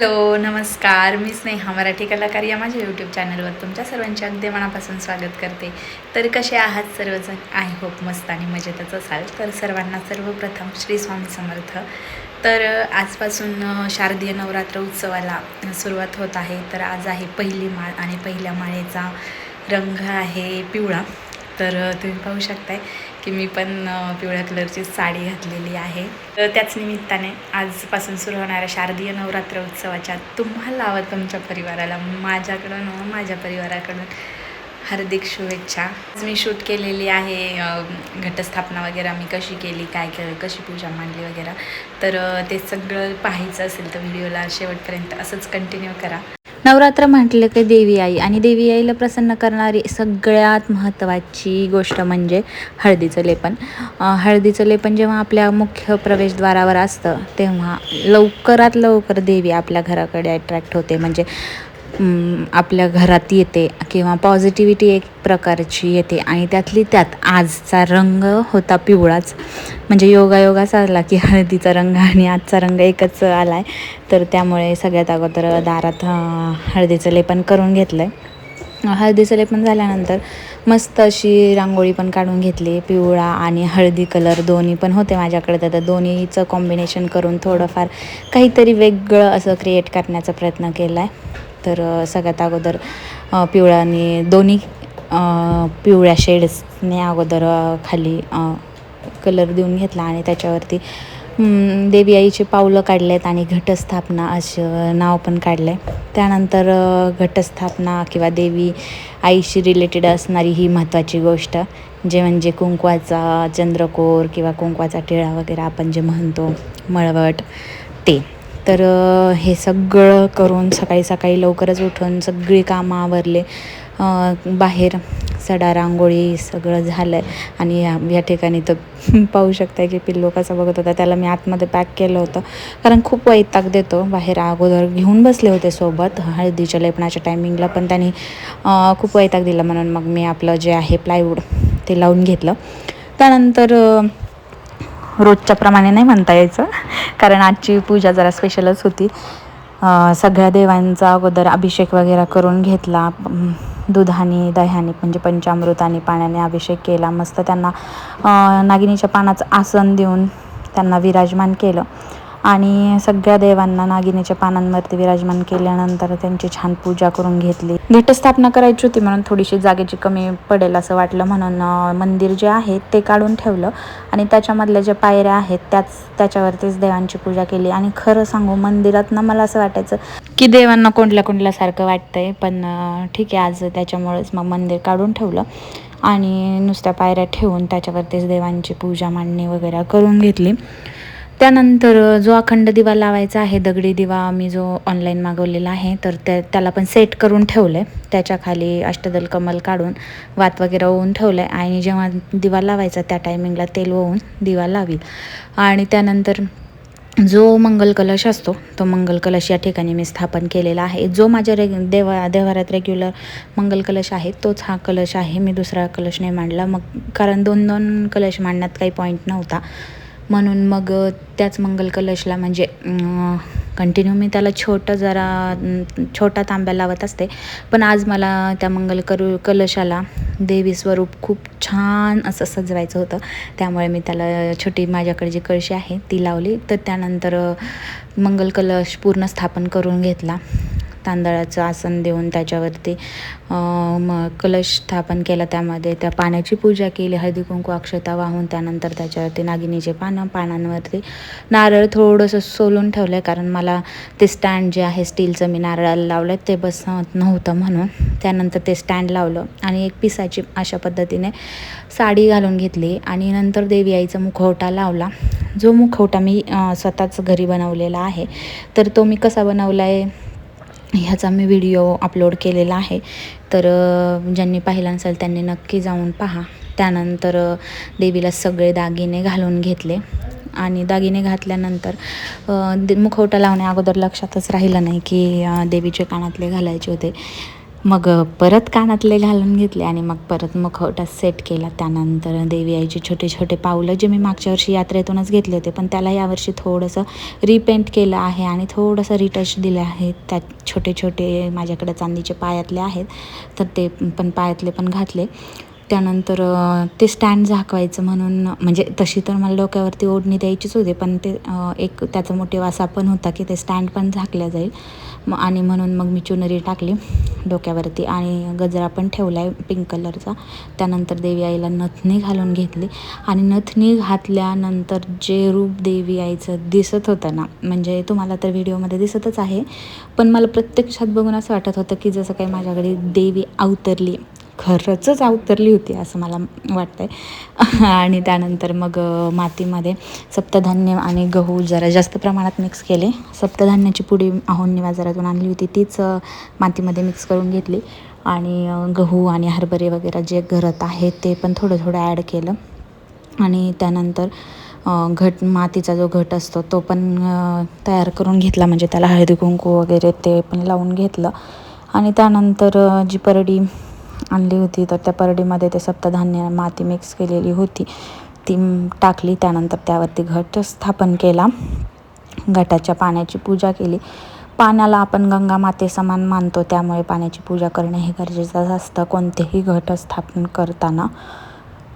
Hello नमस्कार. मी स्नेहा मराठी कलाकार या माझ्या यूट्यूब चॅनलवर तुमच्या सर्वांचे अगदी मनापासून स्वागत करते. तर कसे आहात सर्वजण? आय होप मस्त आणि मजेतच असाल. तर सर्वांना सर्वप्रथम श्री स्वामी समर्थ. तर आजपासून शारदीय नवरात्र उत्सवाला सुरुवात होत आहे. तर आज आहे पहिली माळ आणि पहिल्या माळेचा रंग आहे पिवळा. तर तुम्ही पाहू शकताय की मी पण पिवळ्या कलरची साडी घातलेली आहे. तर त्याच निमित्ताने आजपासून सुरू होणाऱ्या शारदीय नवरात्र उत्सवाच्या तुम्हाला व तुमच्या परिवाराला माझ्याकडून व माझ्या परिवाराकडून हार्दिक शुभेच्छा. आज मी शूट केलेली आहे घटस्थापना वगैरे मी कशी केली काय केलं कशी पूजा मांडली वगैरे. तर ते सगळं पाहायचं असेल तर व्हिडिओला शेवटपर्यंत असंच कंटिन्यू करा. नवरात्र म्हटलं की देवी आई आणि देवी आईला प्रसन्न करणारी सगळ्यात महत्त्वाची गोष्ट म्हणजे हळदीचं लेपन. हळदीचं लेपन जेव्हा आपल्या मुख्य प्रवेशद्वारावर असतं तेव्हा लवकरात लवकर देवी आपल्या घराकडे अट्रॅक्ट होते. म्हणजे आपल्या घरात येते किंवा पॉझिटिव्हिटी एक प्रकारची येते. आणि त्यातली त्यात आजचा रंग होता पिवळाच. म्हणजे योगायोगा आला की हळदीचा रंग आणि आजचा रंग एकच आला आहे तर त्यामुळे सगळ्यात अगोदर दारात हळदीचं लेपन करून घेतलं आहे हळदीचं लेपन झाल्यानंतर मस्त अशी रांगोळी पण काढून घेतली. पिवळा आणि हळदी कलर दोन्ही पण होते माझ्याकडे. तर दोन्हीचं कॉम्बिनेशन करून थोडंफार काहीतरी वेगळं असं क्रिएट करण्याचा प्रयत्न केला आहे तर सगळ्यात अगोदर पिवळ्याने दोन्ही पिवळ्या शेड्सने अगोदर खाली कलर देऊन घेतला आणि त्याच्यावरती देवी आईचे पावलं काढले आहेत आणि घटस्थापना असं नाव पण काढलं आहे त्यानंतर घटस्थापना किंवा देवी आईशी रिलेटेड असणारी ही महत्त्वाची गोष्ट जे म्हणजे कुंकवाचा चंद्रकोर किंवा कुंकवाचा टिळा वगैरे आपण जे म्हणतो मळवट ते. तर हे सगळं करून सकाळी सकाळी लवकरच उठून सगळी कामं आवरले. बाहेर सडा रांगोळी सगळं झालं आहे आणि या या ठिकाणी तर पाहू शकता की पिल्लो कसा बघत होता त्याला मी आतमध्ये पॅक केलं होतं. कारण खूप वैताग देतो. बाहेर अगोदर घेऊन बसले होते सोबत. हळदीच्या लेपणाच्या टायमिंगला पण त्यांनी खूप वैताग दिला. म्हणून मग मी आपलं जे आहे प्लायवूड ते लावून घेतलं. त्यानंतर रोजच्या प्रमाणे नाही म्हणता यायचं. कारण आजची पूजा जरा स्पेशलच होती. सगळ्या देवांचा अगोदर अभिषेक वगैरे करून घेतला. दुधाने दह्याने म्हणजे पंचामृताने पाण्याने अभिषेक केला. मस्त त्यांना नागिनीच्या पानाचं आसन देऊन त्यांना विराजमान केलं. आणि सगळ्या देवांना नागिनीच्या पानांवरती विराजमान केल्यानंतर त्यांची छान पूजा करून घेतली. घटस्थापना करायची होती म्हणून थोडीशी जागेची कमी पडेल असं वाटलं. म्हणून मंदिर जे आहे ते काढून ठेवलं आणि त्याच्यामधल्या ज्या पायऱ्या आहेत त्याच त्याच्यावरतीच देवांची पूजा केली. आणि खरं सांगू मंदिरात ना मला असं वाटायचं की देवांना कोंडल्या कोंडल्यासारखं वाटतंय. पण ठीक आहे आज त्याच्यामुळेच मग मंदिर काढून ठेवलं आणि नुसत्या पायऱ्या ठेवून त्याच्यावरतीच देवांची पूजा मांडणी वगैरे करून घेतली. त्यानंतर जो अखंड दिवा लावायचा आहे दगडी दिवा मी जो ऑनलाईन मागवलेला आहे तर त्या त्याला पण सेट करून ठेवलं आहे त्याच्याखाली अष्टदल कमल काढून वात वगैरे ओवून ठेवलं आहे आणि जेव्हा दिवा लावायचा त्या टायमिंगला तेल ओवून दिवा लावील. आणि त्यानंतर जो मंगल कलश असतो तो मंगल कलश या ठिकाणी मी स्थापन केलेला आहे. जो माझ्या रेग देवा देवाऱ्यात रेग्युलर मंगल कलश आहे तोच हा कलश आहे. मी दुसरा कलश नाही मांडला. मग कारण दोन दोन कलश मांडण्यात काही पॉईंट नव्हता. म्हणून मग त्याच मंगल कलशला म्हणजे कंटिन्यू मी त्याला छोटं जरा छोटा तांब्या लावत असते. पण आज मला त्या मंगल करू कलशाला देवी स्वरूप खूप छान असं सजवायचं होतं. त्यामुळे मी त्याला छोटी माझ्याकडे जी कळशी आहे ती लावली. तर त्यानंतर मंगलकलश मंगल कलश पूर्ण स्थापन करून घेतला. तांदळाचं आसन देऊन त्याच्यावरती म कलश स्थापन केला त्यामध्ये. त्या पाण्याची पूजा केली हळदी कुंकू अक्षता वाहून त्यानंतर त्याच्यावरती नागिनीचे पानं पानांवरती नारळ थोडंसं सोलून ठेवलं आहे कारण मला ते स्टँड जे आहे स्टीलचं मी नारळाला लावलं ते बसत नव्हतं म्हणून त्यानंतर ते स्टँड लावलं. आणि एक पिसाची अशा पद्धतीने साडी घालून घेतली. आणि नंतर देवी आईचा मुखवटा लावला. जो मुखवटा मी स्वतःच घरी बनवलेला आहे. तर तो मी कसा बनवला आहे ह्याचा मी व्हिडिओ अपलोड केलेला आहे. तर ज्यांनी पाहिला नसेल त्यांनी नक्की जाऊन पहा. त्यानंतर देवीला सगळे दागिने घालून घेतले. आणि दागिने घातल्यानंतर दे- मुखवटा लावण्या अगोदर लक्षातच राहिलं नाही की देवीचे कानातले घालायचे होते. मग परत कानातले घालून घेतले आणि मग परत मुखवटा सेट केला. त्यानंतर देवी आईचे छोटे छोटे पावलं जे मी मागच्या वर्षी यात्रेतूनच घेतले होते पण त्याला यावर्षी थोडंसं रिपेंट केलं आहे आणि थोडंसं रिटच दिलं आहे. त्यात छोटे छोटे माझ्याकडे चांदीचे पायातले आहेत तर ते पण पायातले पण घातले. त्यानंतर ते स्टँड झाकवायचं म्हणून म्हणजे तशी तर मला डोक्यावरती ओढणी द्यायचीच होती पण ते एक त्याचा मोठे वासा पण होता की ते स्टँड पण झाकल्या जाईल. मग आणि म्हणून मग मी चुनरी टाकली डोक्यावरती आणि गजरा पण ठेवला आहे पिंक कलरचा त्यानंतर देवी आईला नथनी घालून घेतली. आणि नथनी घातल्यानंतर जे रूप देवी आईचं दिसत होतं ना म्हणजे तुम्हाला तर व्हिडिओमध्ये दिसतच आहे पण मला प्रत्यक्षात बघून असं वाटत होतं की जसं काही माझ्याकडे देवी अवतरली खरंचच अवतरली होती असं मला वाटतंय. आणि त्यानंतर मग मातीमध्ये सप्तधान्य आणि गहू जरा जास्त प्रमाणात मिक्स केले. सप्तधान्याची पुडी आहोंनी बाजारातून आणली होती. तीच मातीमध्ये मिक्स करून घेतली. आणि गहू आणि हरभरे वगैरे जे घरात आहे ते पण थोडं थोडं ॲड केलं. आणि त्यानंतर घट मातीचा जो घट असतो तो पण तयार करून घेतला. म्हणजे त्याला हळदी कुंकू वगैरे ते पण लावून घेतलं. आणि त्यानंतर जी परडी आणली होती. तर त्या परडीमध्ये ते सप्तधान्य माती मिक्स केलेली होती. ती टाकली. त्यानंतर त्यावरती घट स्थापन केला. घटाच्या पाण्याची पूजा केली. पाण्याला आपण गंगा माते समान मानतो. त्यामुळे पाण्याची पूजा करणे हे गरजेचं असतं. कोणतेही घट स्थापन करताना.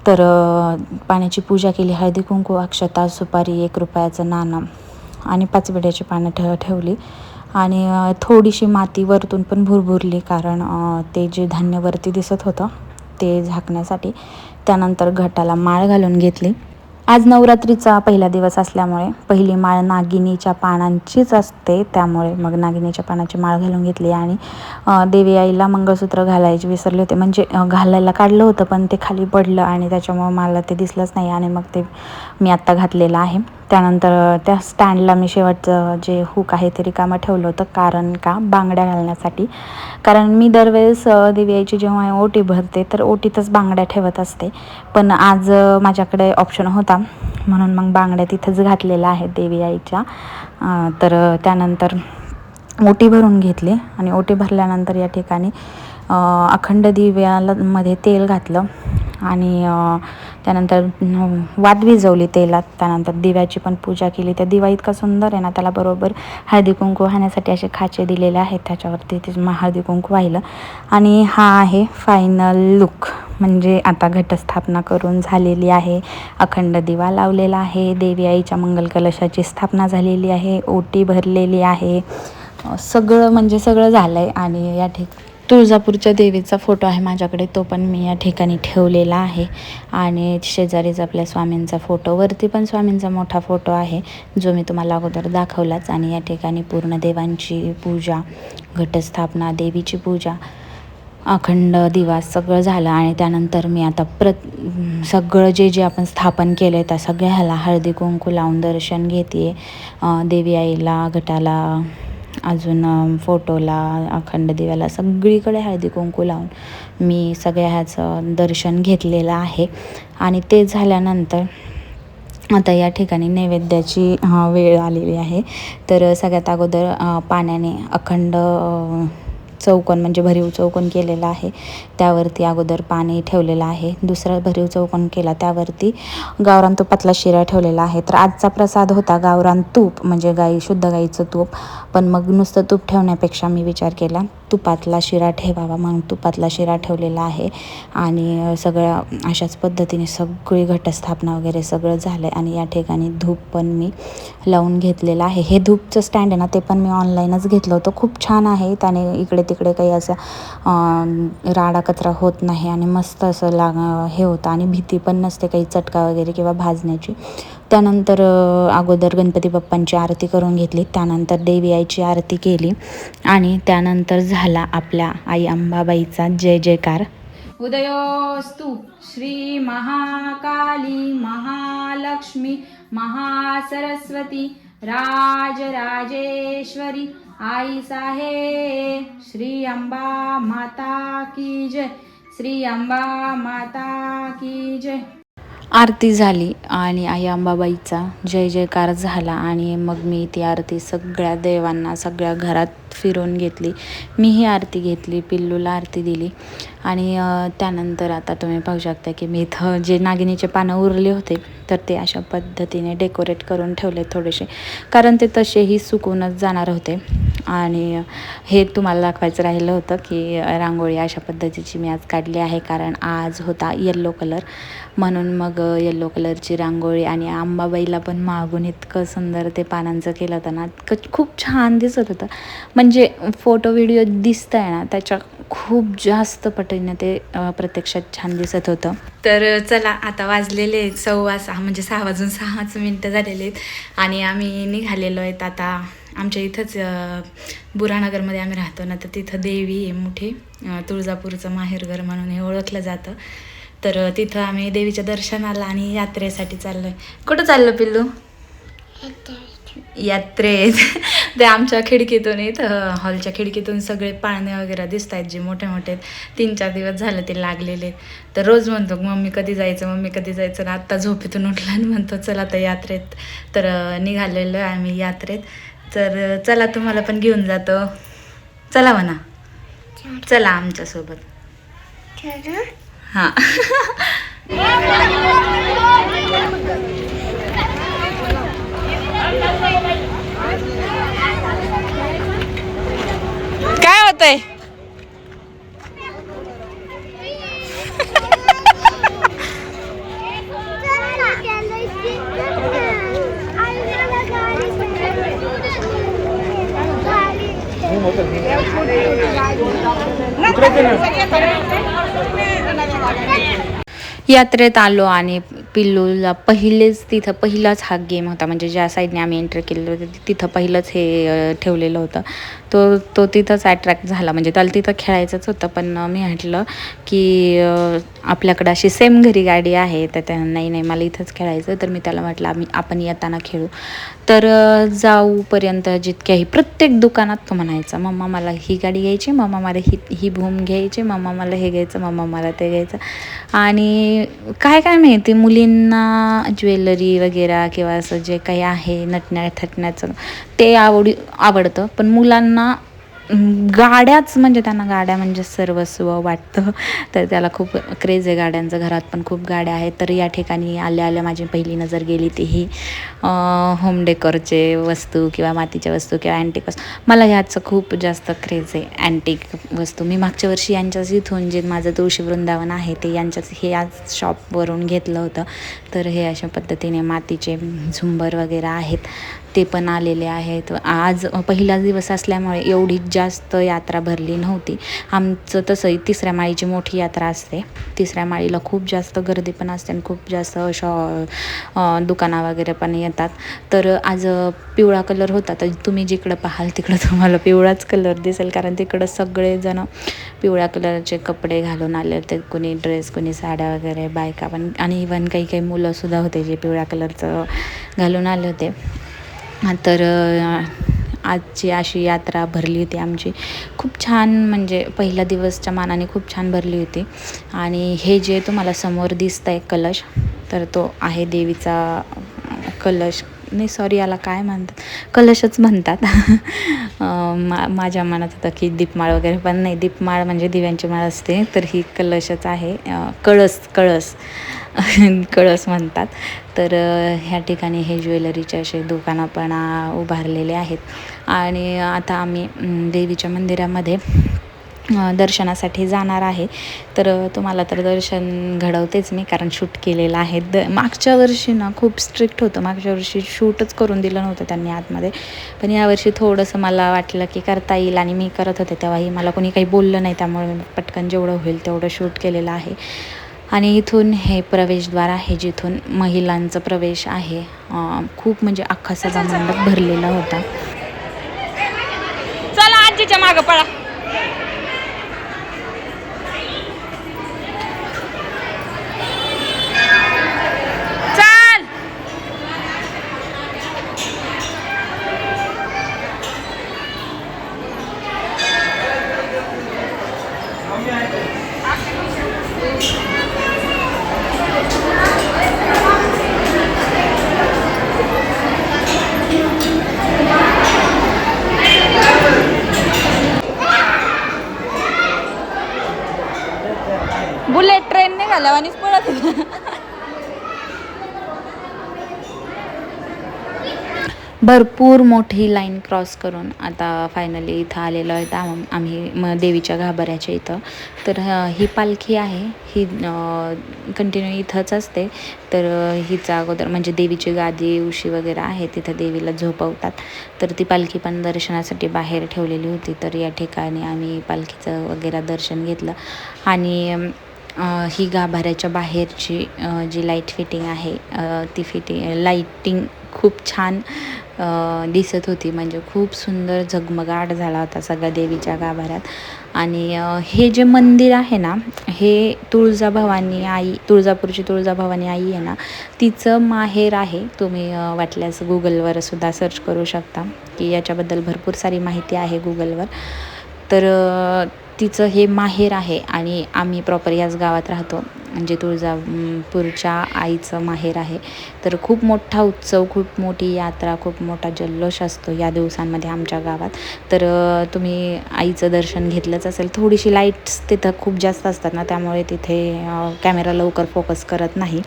तर पाण्याची पूजा केली. हळदी कुंकू अक्षता सुपारी एक रुपयाचं नाणं आणि पाचबिड्याची पानं ठेव ठेवली. आणि थोडीशी माती वरतून पण भुरभुरली कारण ते जे धान्य वरती दिसत होतं ते झाकण्यासाठी त्यानंतर घटाला माळ घालून घेतली. आज नवरात्रीचा पहिला दिवस असल्यामुळे पहिली माळ नागिनीच्या पानांचीच असते त्यामुळे मग नागिनीच्या पानाची माळ घालून घेतली आणि देवी आईला मंगळसूत्र घालायचे विसरले होते. म्हणजे घालायला काढलं होतं पण ते खाली पडलं आणि त्याच्यामुळं मला ते दिसलंच नाही आणि मग ते मी आत्ता घातलेलं आहे. त्यानंतर त्या स्टँडला मी शेवटचं जे हुक आहे ते रिकामं ठेवलं होतं. कारण का? बांगड्या घालण्यासाठी. कारण मी दरवेळेस देवी आईची जेव्हा ओटी भरते तर ओटीतच बांगड्या ठेवत असते. पण आज माझ्याकडे ऑप्शन होता. म्हणून मग बांगड्या तिथंच घातलेल्या आहेत देवी आईच्या तर त्यानंतर ओटी भरून घेतली. आणि ओटी भरल्यानंतर या ठिकाणी अखंड दिव्याला मध्ये तेल घातलं. आणि त्यानंतर वाद वात भिजवली तेलात. त्यानंतर दिव्याची पण पूजा केली. त्या दिवा इतका सुंदर आहे ना त्याला बरोबर हळदी कुंकू वाहण्यासाठी असे खाचे दिलेले आहेत. त्याच्यावरती ते हळदी कुंकू वाहिलं. आणि हा आहे फायनल लुक म्हणजे आता घटस्थापना करून झालेली आहे. अखंड दिवा लावलेला आहे. देवी आईच्या मंगल कलशाची स्थापना झालेली आहे. ओटी भरलेली आहे. सगळं म्हणजे सगळं झालं आहे आणि या ठिक तुळजापूरच्या देवीचा फोटो आहे माझ्याकडे तो पण मी या ठिकाणी ठेवलेला आहे. आणि शेजारीच आपल्या स्वामींचा फोटो वरती पण स्वामींचा मोठा फोटो आहे जो मी तुम्हाला अगोदर दाखवलाच. आणि या ठिकाणी पूर्ण देवांची पूजा घटस्थापना देवीची पूजा अखंड दिवा सगळं झालं. आणि त्यानंतर मी आता प्रत सगळं जे जे आपण स्थापन केलं आहे त्या सगळ्या ह्याला हळदी कुंकू लावून दर्शन घेते देवी आईला घटाला अजून फोटोला अखंड दिव्याला सगळीकडे हळदी कुंकू लावून मी सगळ्या ह्याचं दर्शन घेतलेलं आहे. आणि ते झाल्यानंतर आता या ठिकाणी नैवेद्याची वेळ आलेली आहे. तर सगळ्यात अगोदर पाण्याने अखंड चौकोन म्हणजे भरीव चौकोन केलेला आहे. त्यावरती अगोदर पाणी ठेवलेलं आहे. दुसरा भरीव चौकोन केला त्यावरती गावरान तुपातला शिरा ठेवलेला आहे. तर आजचा प्रसाद होता गावरान तूप म्हणजे गाई शुद्ध गाईचं तूप. पण मग नुसतं तूप ठेवण्यापेक्षा मी विचार केला तुपातला शिरा ठेवावा म्हणून तुपातला शिरा ठेवलेला आहे. आणि सगळ्या अशाच पद्धतीने सगळी घटस्थापना वगैरे सगळं झालं आहे आणि या ठिकाणी धूप पण मी लावून घेतलेलं आहे. हे धूपचं स्टँड आहे ना ते पण मी ऑनलाईनच घेतलं होतं. खूप छान आहे. त्याने इकडे तिकडे काही असं राडा कचरा होत नाही आणि मस्त असं लाग हे होतं. आणि भीती पण नसते काही चटका वगैरे किंवा भाजण्याची. त्यानंतर अगोदर गणपती बाप्पांची आरती करून घेतली. त्यानंतर देवी आईची आरती केली. आणि त्यानंतर झाला आपल्या आई अंबाबाईचा जय जयकार. उदयोस्तु श्री महाकाली महालक्ष्मी महासरस्वती राजराजेश्वरी आई साहेब. श्री अंबा माता की जय. श्री अंबा माता की जय. आरती झाली आणि आई अंबाबाईचा जय जयकार झाला आणि मग मी ती आरती सगळ्या देवांना सगळ्या घरात फिरवून घेतली. मीही आरती घेतली पिल्लूला आरती दिली. आणि त्यानंतर आता तुम्ही पाहू शकता की मी इथं जे नागिनीचे पानं उरले होते तर ते अशा पद्धतीने डेकोरेट करून ठेवले थोडेसे. कारण ते तसेही सुकूनच जाणार होते. आणि हे तुम्हाला दाखवायचं राहिलं होतं की रांगोळी अशा पद्धतीची मी आज काढली आहे कारण आज होता येल्लो कलर म्हणून मग येल्लो कलरची रांगोळी आणि आंबाबाईला पण मागून इतकं सुंदर ते पानांचं केलं होतं ना इतकं खूप छान दिसत होतं. म्हणजे म्हणजे फोटो व्हिडिओ दिसत आहे ना त्याच्या खूप जास्त पटीने ते प्रत्यक्षात छान दिसत होतं. तर चला आता वाजलेले आहेत सव्वा सहा म्हणजे सहा वाजून सहाच मिनटं झालेले आहेत. आणि आम्ही निघालेलो आहेत आता आमच्या इथंच बुरानगरमध्ये आम्ही राहतो ना तर तिथं देवी आहे मोठी. तुळजापूरचं माहेरघर म्हणून हे ओळखलं जातं. तर तिथं आम्ही देवीच्या दर्शनाला आणि यात्रेसाठी चाललो आहे कुठं चाललो पिल्लू? यात्रेत ते आमच्या खिडकीतून येत हॉलच्या खिडकीतून सगळे पाळणे वगैरे दिसत आहेत जे मोठे मोठे. तीन चार दिवस झालं ते लागलेले तर रोज म्हणतो मम्मी कधी जायचं मम्मी कधी जायचं? ना आत्ता झोपेतून उठला आणि म्हणतो चला तर यात्रेत. तर निघालेलो आहे आम्ही यात्रेत. तर चला तुम्हाला पण घेऊन जातो. चला म्हणा. चला आमच्यासोबत. हां. होतंय यात्रेत आलो आणि पिल्लूला पहिलेच तिथं पहिलाच हा गेम होता. म्हणजे ज्या साईडने आम्ही एंटर केलेलं होतं तिथं पहिलंच हे ठेवलेलं होतं. तो तो तिथंच अट्रॅक्ट झाला. म्हणजे त्याला तिथं खेळायचंच होतं पण मी म्हटलं की आपल्याकडं अशी सेम घरी गाडी आहे तर त्या नाही नाही मला इथंच खेळायचं तर मी त्याला म्हटलं आम्ही आपण येताना खेळू. तर जाऊपर्यंत जितक्याही प्रत्येक दुकानात तो म्हणायचा मम्मा मला ही गाडी घ्यायची मम्मा मला ही ही भूम घ्यायची मम्मा मला हे घ्यायचं मम्मा मला ते घ्यायचं. आणि काय काय माहिती मुलींना ज्वेलरी वगैरे किंवा असं जे काही आहे नटण्या थटण्याचं ते आवडी आवडतं. पण मुलांना गाड्याच म्हणजे त्यांना गाड्या म्हणजे सर्वस्व वाटतं. तर त्याला खूप क्रेज आहे गाड्यांचं घरात पण खूप गाड्या आहेत. तर या ठिकाणी आल्या आल्या माझी पहिली नजर गेली ती ही होम डेकोरचे वस्तू किंवा मातीच्या वस्तू किंवा अँटिक वस्तू. मला ह्याचं खूप जास्त क्रेज आहे अँटिक वस्तू. मी मागच्या वर्षी यांच्याच इथून जे माझं तुळशी वृंदावन आहे ते यांच्याच हे आज शॉपवरून घेतलं होतं. तर हे अशा पद्धतीने मातीचे झुंबर वगैरे आहेत. ते पण आलेले आहेत. आज पहिला दिवस असल्यामुळे एवढी जास्त यात्रा भरली नव्हती. आमचं तसंही तिसऱ्या माळीची मोठी यात्रा असते. तिसऱ्या माळीला खूप जास्त गर्दी पण असते आणि खूप जास्त शॉ दुकाना वगैरे पण येतात. तर आज पिवळा कलर होता. तर तुम्ही जिकडं पाहाल तिकडं तुम्हाला पिवळाच कलर दिसेल. कारण तिकडं सगळेजण पिवळ्या कलरचे कपडे घालून आले होते. कोणी ड्रेस कोणी साड्या वगैरे बायका पण आणि इवन काही काही मुलंसुद्धा होते जे पिवळ्या कलरचं घालून आले होते. तर आजची अशी यात्रा भरली होती आमची. खूप छान म्हणजे पहिल्या दिवसच्या मानाने खूप छान भरली होती. आणि हे जे तुम्हाला समोर दिसतं आहे कलश तर तो आहे देवीचा कलश. नाही सॉरी याला काय म्हणतात? कलशच म्हणतात. मा माझ्या मनात होतं की दीपमाळ वगैरे पण नाही दीपमाळ म्हणजे दिव्यांची माळ असते. तर ही कलशच आहे कळस कळस. कळस म्हणतात. तर ह्या ठिकाणी हे ज्वेलरीचे असे दुकानं पण उभारलेले आहेत. आणि आता आम्ही देवीच्या मंदिरामध्ये दर्शनासाठी जाणार आहे. तर तुम्हाला तर दर्शन घडवतेच मी कारण शूट केलेलं आहे. द मागच्या वर्षी ना खूप स्ट्रिक्ट होतं. मागच्या वर्षी शूटच करून दिलं नव्हतं त्यांनी आतमध्ये. पण यावर्षी थोडंसं मला वाटलं की करता येईल आणि मी करत होते. तेव्हाही मला कोणी काही बोललं नाही त्यामुळे मी पटकन जेवढं होईल तेवढं शूट केलेलं आहे. आणि इथून हे प्रवेशद्वार आहे जिथून महिलांचा प्रवेश आहे. खूप म्हणजे अख्खा सगळा मंडप भरलेला होता. चला आजीच्या मागं पळा चाल भरपूर मोठी लाईन क्रॉस करून आता फायनली इथं आलेलो आहे. आम आम्ही म देवीच्या घाबऱ्याच्या इथं. तर ही पालखी आहे. ही कंटिन्यू इथंच असते. तर हिचा अगोदर म्हणजे देवीची गादी उशी वगैरे आहे. तिथं देवीला झोपवतात. तर ती पालखी पण दर्शनासाठी बाहेर ठेवलेली होती. तर या ठिकाणी आम्ही पालखीचं वगैरे दर्शन घेतलं. आणि ही गाभाऱ्याच्या बाहेरची जी लाइट फिटिंग आहे ती फिटिंग लाईटिंग खूप छान दिसत होती. म्हणजे खूप सुंदर झगमगाट झाला होता सगळ्या देवीच्या गाभाऱ्यात. आणि हे जे मंदिर आहे ना हे तुळजाभवानी आई तुळजापूरची तुळजाभवानी आई आहे ना तिचं माहेर आहे. तुम्ही वाटल्यास गुगलवर सुद्धा सर्च करू शकता. की याच्याबद्दल भरपूर सारी माहिती आहे गुगलवर तर तिचं हे माहेर आहे आणि आम्ही प्रॉपर याच गावात राहतो. म्हणजे तुळजापूरच्या आईचं माहेर आहे. तर खूप मोठा उत्सव खूप मोठी यात्रा खूप मोठा जल्लोष असतो या दिवसांमध्ये आमच्या गावात. तर तुम्ही आईचं दर्शन घेतलंच असेल. थोडीशी लाईट्स तिथं खूप जास्त असतात ना त्यामुळे तिथे कॅमेरा लवकर फोकस करत नाही.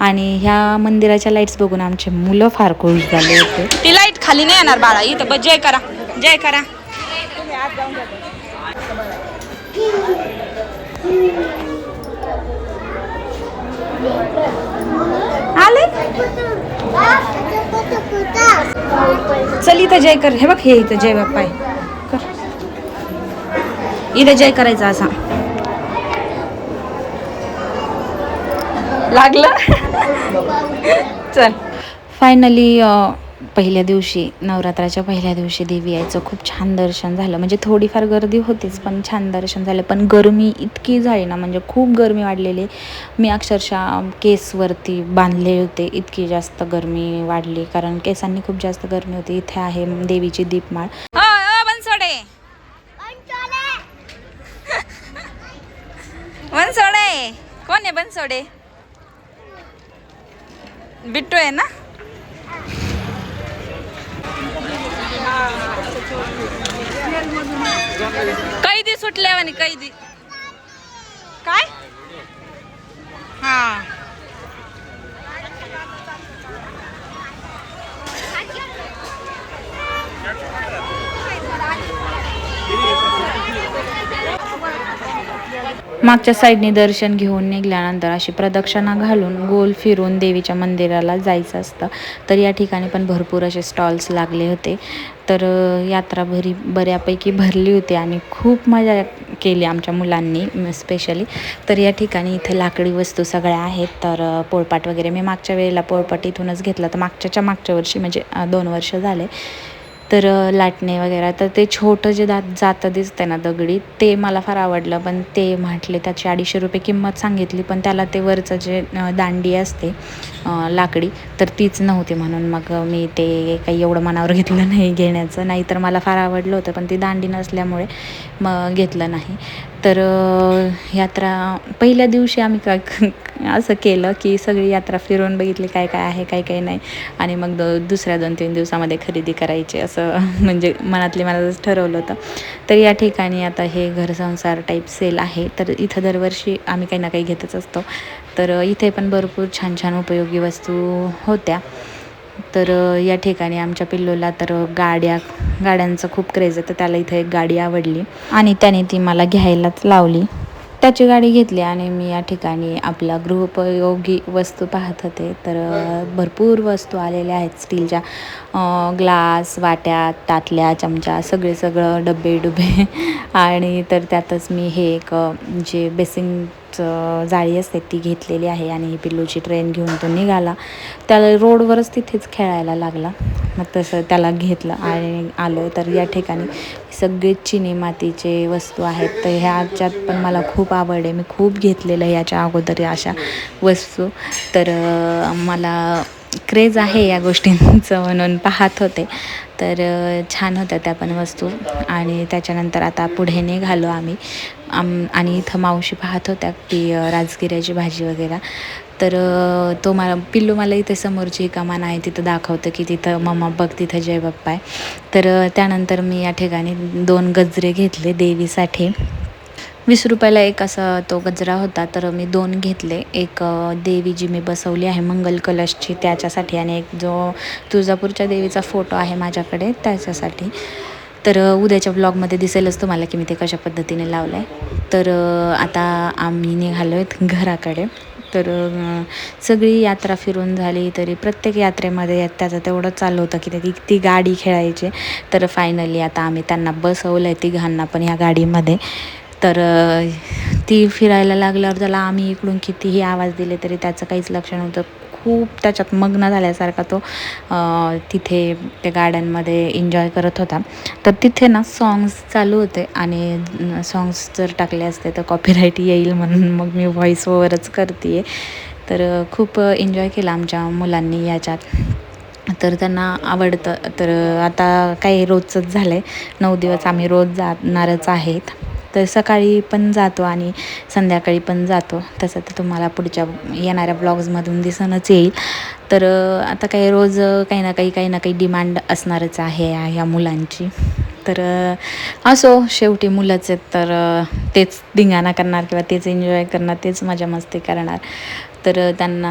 आणि ह्या मंदिराच्या लाईट्स बघून आमचे मुलं फार खुश झाले होते. ती लाइट खाली नाही येणार बाळा इथं जय करा जय करा. आले? चल इथं जय कर. हे बघ हे इथं जय बाप्पा आहे. कर. इथं जय करायचा असा. लागलं? चल. फायनली पहिल्या दिवशी नवरात्राच्या पहिल्या दिवशी देवी यायचं खूप छान दर्शन झालं. म्हणजे थोडीफार गर्दी होतीच पण छान दर्शन झालं. पण गरमी इतकी झाली ना म्हणजे खूप गरमी वाढलेली. मी अक्षरशः केसवरती बांधले होते इतकी जास्त गरमी वाढली. कारण केसांनी खूप जास्त गरमी होती. इथे आहे देवीची दीपमाळ. हो हो बनसोडे. बनसोडे. कोण आहे बनसोडे? बिट्टू आहे ना? कैदी सुटल्या म्हणे कैदी. काय? हा. मागच्या साईडने दर्शन घेऊन निघाल्यानंतर अशी प्रदक्षिणा घालून गोल फिरून देवीच्या मंदिराला जायचं असतं. तर या ठिकाणी पण भरपूर असे स्टॉल्स लागले होते. तर यात्रा भरी बऱ्यापैकी भरली होती आणि खूप मजा केली आमच्या मुलांनी स्पेशली. तर या ठिकाणी इथे लाकडी वस्तू सगळ्या आहेत. तर पोळपाट वगैरे मी मागच्या वेळेला पोळपाट इथूनच घेतला. तर मागच्याच्या मागच्या वर्षी म्हणजे दोन वर्ष झाले. तर लाटणे वगैरे. तर ते छोटं जे दात जातं दिसतंय ना दगडी ते मला फार आवडलं. पण ते म्हटले त्याची अडीचशे रुपये किंमत सांगितली पण त्याला ते वरचं जे दांडी असते लाकडी तर तीच नव्हती म्हणून मग मी ते काही एवढं मनावर घेतलं नाही घेण्याचं. नाहीतर मला फार आवडलं होतं पण ती दांडी नसल्यामुळे मग घेतलं नाही. तर यात्रा पहिल्या दिवशी आम्ही काय असं केलं की सगळी यात्रा फिरून बघितली काय काय आहे काय काय नाही. आणि मग द दुसऱ्या दोन तीन दिवसामध्ये खरेदी करायची असं म्हणजे मनातले मनातच ठरवलं होतं. तर या ठिकाणी आता हे घरसंसार टाईप सेल आहे. तर इथं दरवर्षी आम्ही काही ना काही घेतच असतो. तर इथे पण भरपूर छान छान उपयोगी वस्तू होत्या. तर या ठिकाणी आमच्या पिल्लूला तर गाड्या गाड्यांचं खूप क्रेज आहे. तर त्याला इथं एक गाडी आवडली. आणि त्याने ती मला घ्यायलाच लावली. त्याची गाडी घेतली आणि मी या ठिकाणी आपला गृहोपयोगी वस्तू पाहत होते. तर भरपूर वस्तू आलेल्या आहेत. स्टीलच्या ग्लास वाट्या ताटल्या चमचा सगळे सगळं डबे डुबे आणि तर त्यातच मी हे एक जे बेसिंग जाळी असते ती घेतलेली आहे आणि ही पिल्लूची ट्रेन घेऊन तो निघाला. त्याला रोडवरच तिथेच खेळायला लागला. मग तसं त्याला घेतलं आणि आलो. तर या ठिकाणी सगळे चिनी मातीचे वस्तू आहेत. तर ह्याच्यात पण मला खूप आवड आहे. मी खूप घेतलेलं याच्या अगोदर अशा वस्तू. तर मला क्रेज आहे या गोष्टींचं म्हणून पाहत होते. तर छान होत्या त्या पण वस्तू. आणि त्याच्यानंतर आता पुढे निघालो आम्ही. आम आणि इथं मावशी पाहत होत्या की राजगिऱ्याची भाजी वगैरे. तर तो मला पिल्लू मला इथे समोरची कमान आहे तिथं दाखवतं की तिथं मम्मा बघ तिथं जय बाप्पा आहे. तर त्यानंतर मी या ठिकाणी दोन गजरे घेतले देवीसाठी. वीस रुपयाला एक असा तो गजरा होता तर मी दोन घेतले. एक देवी जी मी बसवली आहे मंगल कलशची त्याच्यासाठी. आणि एक जो तुळजापूरच्या देवीचा फोटो आहे माझ्याकडे त्याच्यासाठी. तर उद्याच्या ब्लॉगमध्ये दिसेलच तुम्हाला की मी ते कशा पद्धतीने लावलं आहे तर आता आम्ही निघालो आहेत घराकडे. तर सगळी यात्रा फिरून झाली तरी प्रत्येक यात्रेमध्ये त्याचं तेवढं चालू होतं की ती ती गाडी खेळायची. तर फायनली आता आम्ही त्यांना बसवलं आहे तिघांना पण ह्या गाडीमध्ये. तर ती फिरायला लागल्यावर त्याला आम्ही इकडून कितीही आवाज दिले तरी त्याचं काहीच लक्ष नव्हतं खूप त्याच्यात मग्न झाल्यासारखा तो तिथे त्या गार्डनमध्ये एन्जॉय करत होता. तर तिथे ना सॉंग्स चालू होते आणि सॉंग्स जर टाकले असते तर कॉपीराईट येईल म्हणून मग मी व्हॉईस ओवरच करते आहे तर खूप एन्जॉय केला आमच्या मुलांनी याच्यात. तर त्यांना आवडतं. तर आता काही रोजचंच झालं आहे नऊ दिवस आम्ही रोज जाणारच आहेत. तर सकाळी पण जातो आणि संध्याकाळी पण जातो. तसं तर तुम्हाला पुढच्या येणाऱ्या ब्लॉग्समधून दिसूनच येईल. तर आता काही रोज काही ना काही काही ना काही डिमांड असणारच आहे या ह्या मुलांची. तर असो शेवटी मुलंच आहेत तर तेच धिंगाणा करणार किंवा तेच एन्जॉय करणार तेच मजा मस्ती करणार. तर त्यांना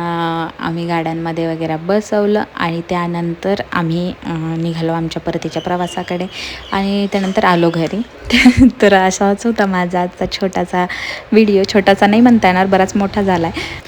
आम्ही गाड्यांमध्ये वगैरे बसवलं आणि त्यानंतर आम्ही निघालो आमच्या परतीच्या प्रवासाकडे आणि त्यानंतर आलो घरी. तर असाच होता माझा आजचा छोटासा व्हिडिओ छोटासा नाही म्हणता येणार बराच मोठा झाला आहे